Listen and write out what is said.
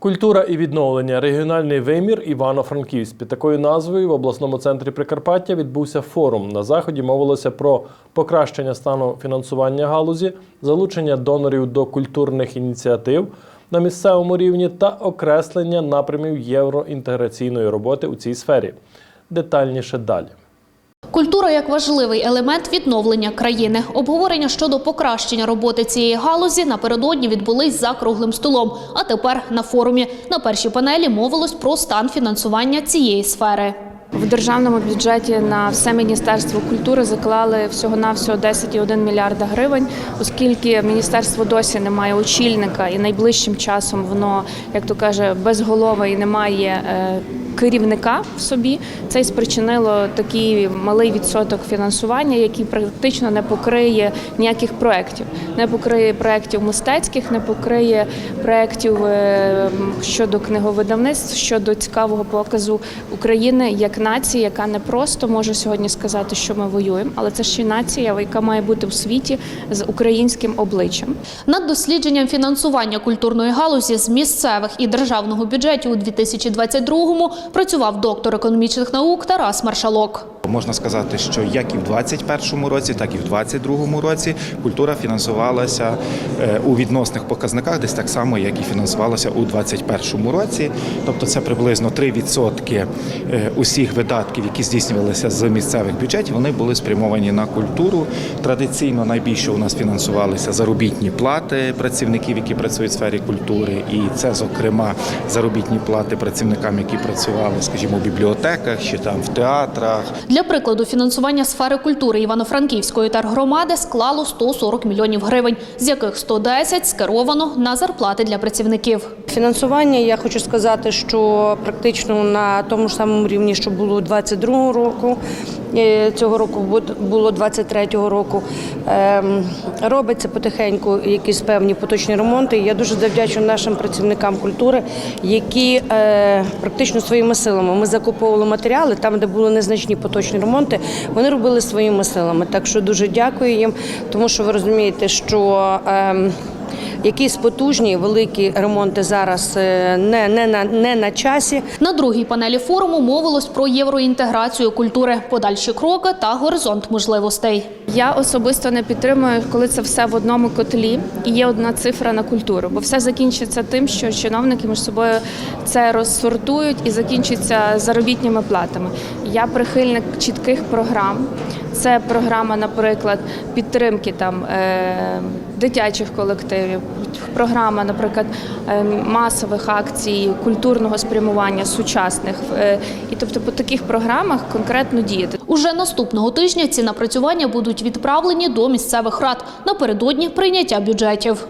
Культура і відновлення регіональний вимір Івано-Франківськ. Під такою назвою в обласному центрі Прикарпаття відбувся форум. На заході мовилося про покращення стану фінансування галузі, залучення донорів до культурних ініціатив на місцевому рівні та окреслення напрямів євроінтеграційної роботи у цій сфері. Детальніше далі. Культура як важливий елемент відновлення країни. Обговорення щодо покращення роботи цієї галузі напередодні відбулись за круглим столом. А тепер на форумі на першій панелі мовилось про стан фінансування цієї сфери. В державному бюджеті на все міністерство культури заклали всього навсього 10,1 мільярда гривень, оскільки міністерство досі не має очільника і найближчим часом воно, як то каже, безголове і не е, керівника в собі. Це й спричинило такий малий відсоток фінансування, який практично не покриє ніяких проєктів. Не покриє проєктів мистецьких, не покриє проєктів е, щодо книговидавництв, щодо цікавого показу України як нації, яка не просто може сьогодні сказати, що ми воюємо, але це ще й нація, яка має бути в світі з українським обличчям. Над дослідженням фінансування культурної галузі з місцевих і державного бюджетів у 2022-му працював доктор економічних наук Тарас Маршалок. Можна сказати, що як і в 2021 році, так і в 2022 році культура фінансувалася е, у відносних показниках, десь так само, як і фінансувалася у 2021 році. Тобто це приблизно 3% е, усіх видатків, які здійснювалися з місцевих бюджетів, вони були спрямовані на культуру. Традиційно найбільше у нас фінансувалися заробітні плати працівників, які працюють в сфері культури, і це, зокрема, заробітні плати працівникам, які працювали, скажімо, у бібліотеках чи там в театрах. Для прикладу, фінансування сфери культури Івано-Франківської тергромади склало 140 мільйонів гривень, з яких 110 скеровано на зарплати для працівників. Фінансування я хочу сказати, що практично на тому ж самому рівні, що було 22 року. е, Цього року було 23-го року. Ем, Робиться потихеньку якісь певні поточні ремонти. Я дуже завдячую нашим працівникам культури, які е, практично своїми силами ми закуповували матеріали там, де були незначні поточні ремонти. Вони робили своїми силами. Так що дуже дякую їм, тому що ви розумієте, що. Якісь потужні великі ремонти зараз е, не, не, на, не на часі. На другій панелі форуму мовилось про євроінтеграцію культури, подальші кроки та горизонт можливостей. Я особисто не підтримую, коли це все в одному котлі і є одна цифра на культуру, бо все закінчиться тим, що чиновники між собою це розсортують і закінчиться заробітніми платами. Я прихильник чітких програм. Це програма, наприклад, підтримки там е, дитячих колективів, програма, наприклад, е, масових акцій, культурного спрямування сучасних. Е, і тобто по таких програмах конкретно діяти. Уже наступного тижня ці напрацювання будуть відправлені до місцевих рад напередодні прийняття бюджетів.